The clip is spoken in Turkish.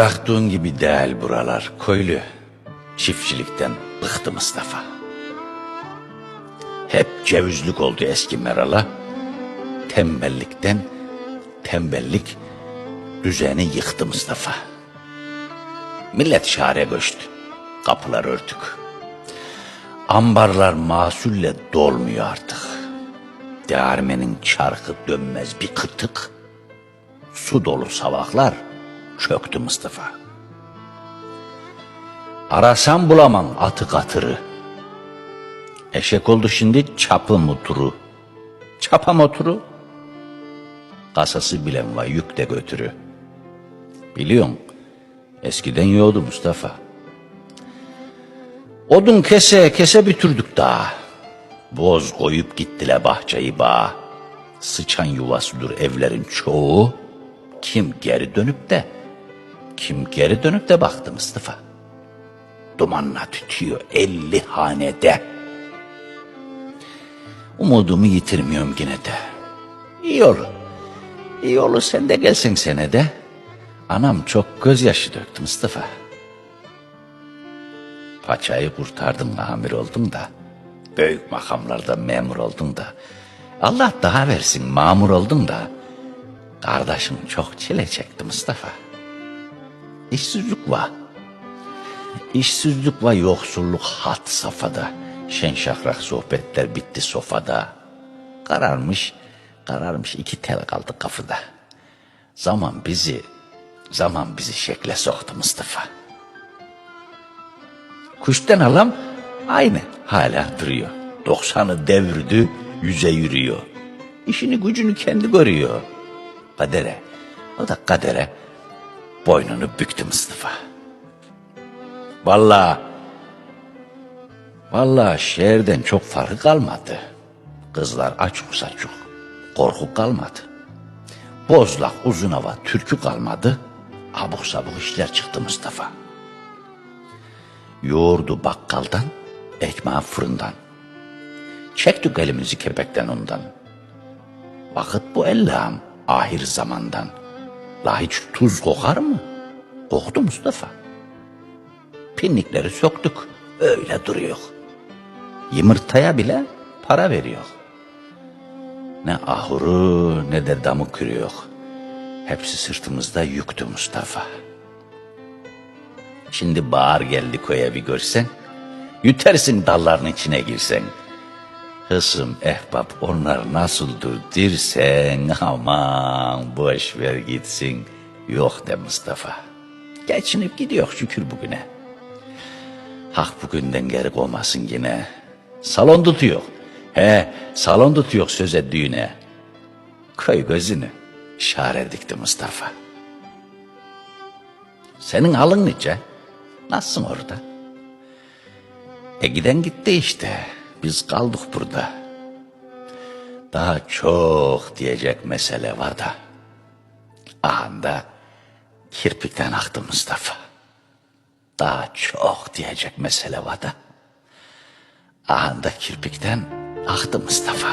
bıraktığın gibi değil buralar köylü. Çiftçilikten bıktı Mustafa. Hep cevizlik oldu eski Meral'a. Tembellikten tembellik düzeni yıktı Mustafa. Millet şare göçtü. Kapılar örtük. Ambarlar masulle dolmuyor artık. Değirmenin çarkı dönmez bir kıtık. Su dolu savaklar çöktü Mustafa. Arasam bulamam atı katırı. Eşek oldu şimdi çapı moturu. Çapa moturu. Kasası bilen var yük de götürü. Biliyorsun eskiden yoğdu Mustafa. Odun kese kese bitirdik daha. Boz koyup gittiler bahçeyi bağ. Sıçan yuvasıdır evlerin çoğu. Kim geri dönüp de, kim geri dönüp de baktı Mustafa. Dumanla tütüyor elli hanede. Umudumu yitirmiyorum yine de. İyi olur. İyi olur sen de gelsin senede. Anam çok gözyaşı döktü Mustafa. Paçayı kurtardım amir oldum da. Büyük makamlarda memur oldum da. Allah daha versin mamur oldum da. Kardeşim çok çile çekti Mustafa. İşsizlik var. İşsizlik var yoksulluk hat safhada. Şen şakrak sohbetler bitti sofada. Kararmış, kararmış iki tel kaldı kafada. Zaman bizi, zaman bizi şekle soktu Mustafa. Kuştan alam aynı hala duruyor. 90'ı devirdi, yüze yürüyor. İşini gücünü kendi görüyor. Kadere, o da kadere boynunu büktü Mustafa. Vallahi, vallahi şehirden çok farkı kalmadı. Kızlar açık saçık, korku kalmadı. Bozlak, uzun hava, türkü kalmadı. Abuk sabuk işler çıktı Mustafa. Yoğurdu bakkaldan, ekmeği fırından. Çektik elimizi kepekten ondan. Vakit bu Allah'ım ahir zamandan. La hiç tuz kokar mı? Koktu Mustafa. Pinnikleri söktük, öyle duruyor. Yumurtaya bile para veriyor. Ne ahuru ne de damı kürüyor. Hepsi sırtımızda yüktü Mustafa. Şimdi bağır geldi koya bir görsen. Yütersin dalların içine girsen. Hısım ehbap onlar nasıldır dirsen aman boş ver gitsin. Yok de Mustafa. Geçinip gidiyor şükür bugüne. Hak bugünden geri koymasın yine. Salon tutuyor. He salon tutuyor söze düğüne. Köy gözünü şare dikti Mustafa. Senin halın nice? Nasılsın orada? E giden gitti işte. Biz kaldık burada. Daha çok diyecek mesele var da. Anda kirpikten aktı Mustafa. Daha çok diyecek mesele var da. Anda kirpikten aktı Mustafa.